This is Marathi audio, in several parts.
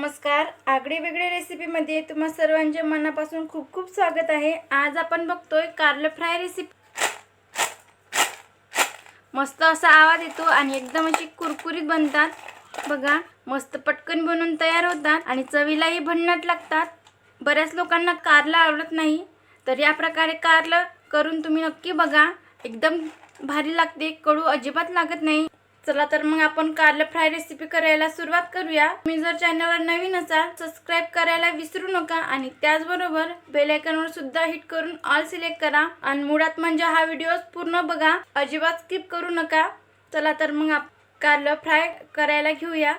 नमस्कार. आगळी वेगळी रेसिपीमध्ये तुम्हा सर्वांच्या मनापासून खूप खूप स्वागत आहे. आज आपण बघतोय कारलं फ्राय रेसिपी मस्त असा आवाज येतो आणि एकदम अशी कुरकुरीत बनतात. बघा मस्त पटकन बनवून तयार होतात आणि चवीलाही भन्नाट लागतात. बऱ्याच लोकांना कारलं आवडत नाही तर या प्रकारे कारलं करून तुम्ही नक्की बघा. एकदम भारी लागते कडू अजिबात लागत नाही. चला तर मग आपण कारलं फ्राय रेसिपी करायला सुरुवात करूया. तुम्ही जर चॅनलवर नवीन असाल सबस्क्राईब करायला विसरू नका आणि त्याचबरोबर बेलायकनवर सुद्धा हिट करून ऑल सिलेक्ट करा. आणि मुळात म्हणजे हा व्हिडिओ पूर्ण बघा. अजिबात स्किप करू नका. चला तर मग आप कारलं फ्राय करायला घेऊया.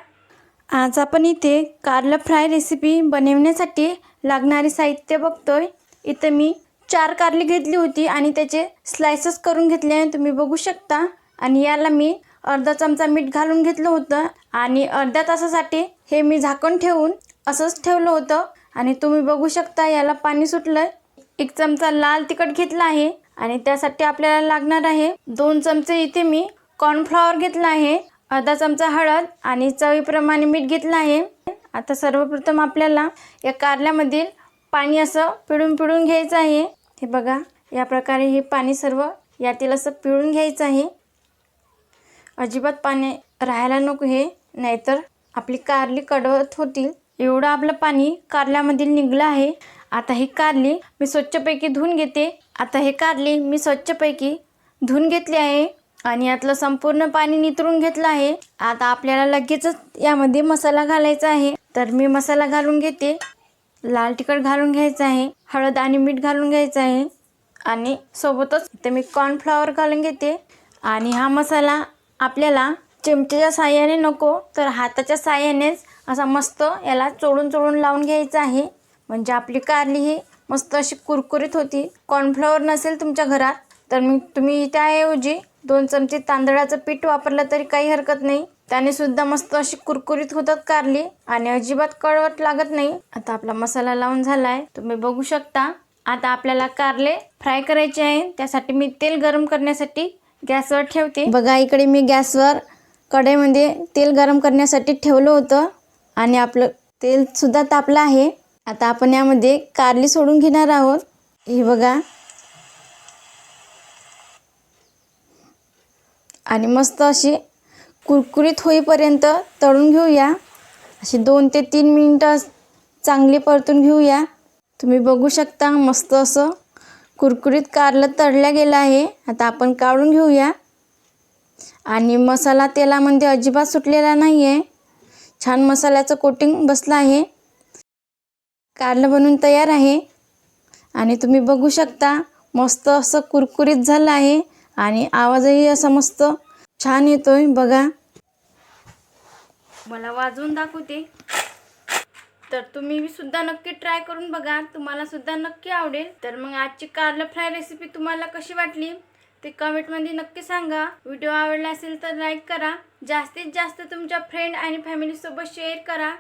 आज आपण इथे कारलं फ्राय रेसिपी बनवण्यासाठी लागणारे साहित्य बघतोय. इथं मी चार कारली घेतली होती आणि त्याचे स्लायसेस करून घेतले आहे तुम्ही बघू शकता. आणि याला मी अर्धा चमचा मीठ घालून घेतलं होतं आणि अर्ध्या तासासाठी हे मी झाकण ठेवून असंच ठेवलं होतं. आणि तुम्ही बघू शकता याला पाणी सुटलं एक चमचा लाल तिखट घेतला आहे आणि त्यासाठी आपल्याला लागणार आहे दोन चमचे इथे मी कॉर्नफ्लॉवर घेतला आहे अर्धा चमचा हळद आणि चवीप्रमाणे मीठ घेतलं आहे. आता सर्वप्रथम आपल्याला या कारल्यामधील पाणी असं पिळून पिळून घ्यायचं आहे. हे बघा या प्रकारे हे पाणी सर्व यातील असं पिळून घ्यायचं आहे. अजिबात पाणी राहायला नको हे. नाहीतर आपली कारली कडवत होतील. एवढं आपलं पाणी कारल्यामधील निघलं आहे. आता ही कारली मी स्वच्छपैकी धुवून घेते. आता हे कारली मी स्वच्छपैकी धुवून घेतली आहे आणि यातलं संपूर्ण पाणी नितरून घेतलं आहे. आता आपल्याला लगेचच यामध्ये मसाला घालायचा आहे. तर मी मसाला घालून घेते. लाल तिखट घालून घ्यायचं आहे. हळद आणि मीठ घालून घ्यायचं आहे. आणि सोबतच इथं मी कॉर्नफ्लॉवर घालून घेते. आणि हा मसाला आपल्याला चिमट्याच्या साह्याने नको तर हाताच्या साह्यानेच असा मस्त याला चोळून चोळून लावून घ्यायचं आहे. म्हणजे आपली कारली ही मस्त अशी कुरकुरीत होती. कॉर्नफ्लॉवर नसेल तुमच्या घरात तर मग तुम्ही त्याऐवजी दोन चमचे तांदळाचं पीठ वापरलं तरी काही हरकत नाही. त्याने सुद्धा मस्त अशी कुरकुरीत होतात कारली आणि अजिबात कळवट लागत नाही. आता आपला मसाला लावून झाला आहे तुम्ही बघू शकता. आता आपल्याला कारले फ्राय करायचे आहे. त्यासाठी मी तेल गरम करण्यासाठी गॅसवर ठेवते. बघा इकडे मी गॅसवर कढईमध्ये तेल गरम करण्यासाठी ठेवलं होतं आणि आपलं तेल सुद्धा तापलं आहे. आता आपण यामध्ये कारली सोडून घेणार आहोत. हे बघा. आणि मस्त अशी कुरकुरीत होईपर्यंत तळून घेऊया. अशी दोन ते तीन मिनटं चांगली परतून घेऊया. तुम्ही बघू शकता मस्त असं कुरकुरीत कारलं तळलं गेलं आहे. आता आपण काढून घेऊया. आणि मसाला तेलामध्ये अजिबात सुटलेला नाही आहे छान मसाल्याचं कोटिंग बसलं आहे. कारलं बनून तयार आहे. आणि तुम्ही बघू शकता मस्त असं कुरकुरीत झालं आहे. आणि आवाजही असा मस्त छान येतोय. बघा. मला वाजवून दाखवते. तर तुम्ही सुद्धा नक्की ट्राय करून बघा. तुम्हाला सुद्धा नक्की आवडेल. तर मग आजची कारलं फ्राय रेसिपी तुम्हाला कशी वाटली? ते कमेंटमध्ये नक्की सांगा. व्हिडिओ आवडला असेल तर लाईक करा. जास्तीत जास्त तुमच्या फ्रेंड आणि फॅमिलीसोबत शेअर करा.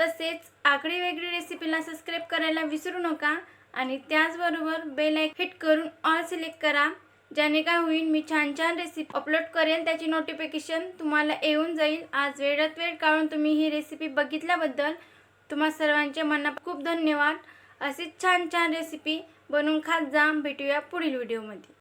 तसेच आगळी वेगळी रेसिपीला सबस्क्राईब करायला विसरू नका. आणि त्याचबरोबर बेल आयक हिट करून ऑल सिलेक्ट करा. ज्याने काय होईल मी छान छान रेसिपी अपलोड करेन. त्याची नोटिफिकेशन तुम्हाला येऊन जाईल. आज वेळात वेळ काढून तुम्ही ही रेसिपी बघितल्याबद्दल. तुम्हा सर्वांचे मना खूप धन्यवाद. अशीच छान छान रेसिपी बनवून खात जा. भेटूया पुढील व्हिडिओमध्ये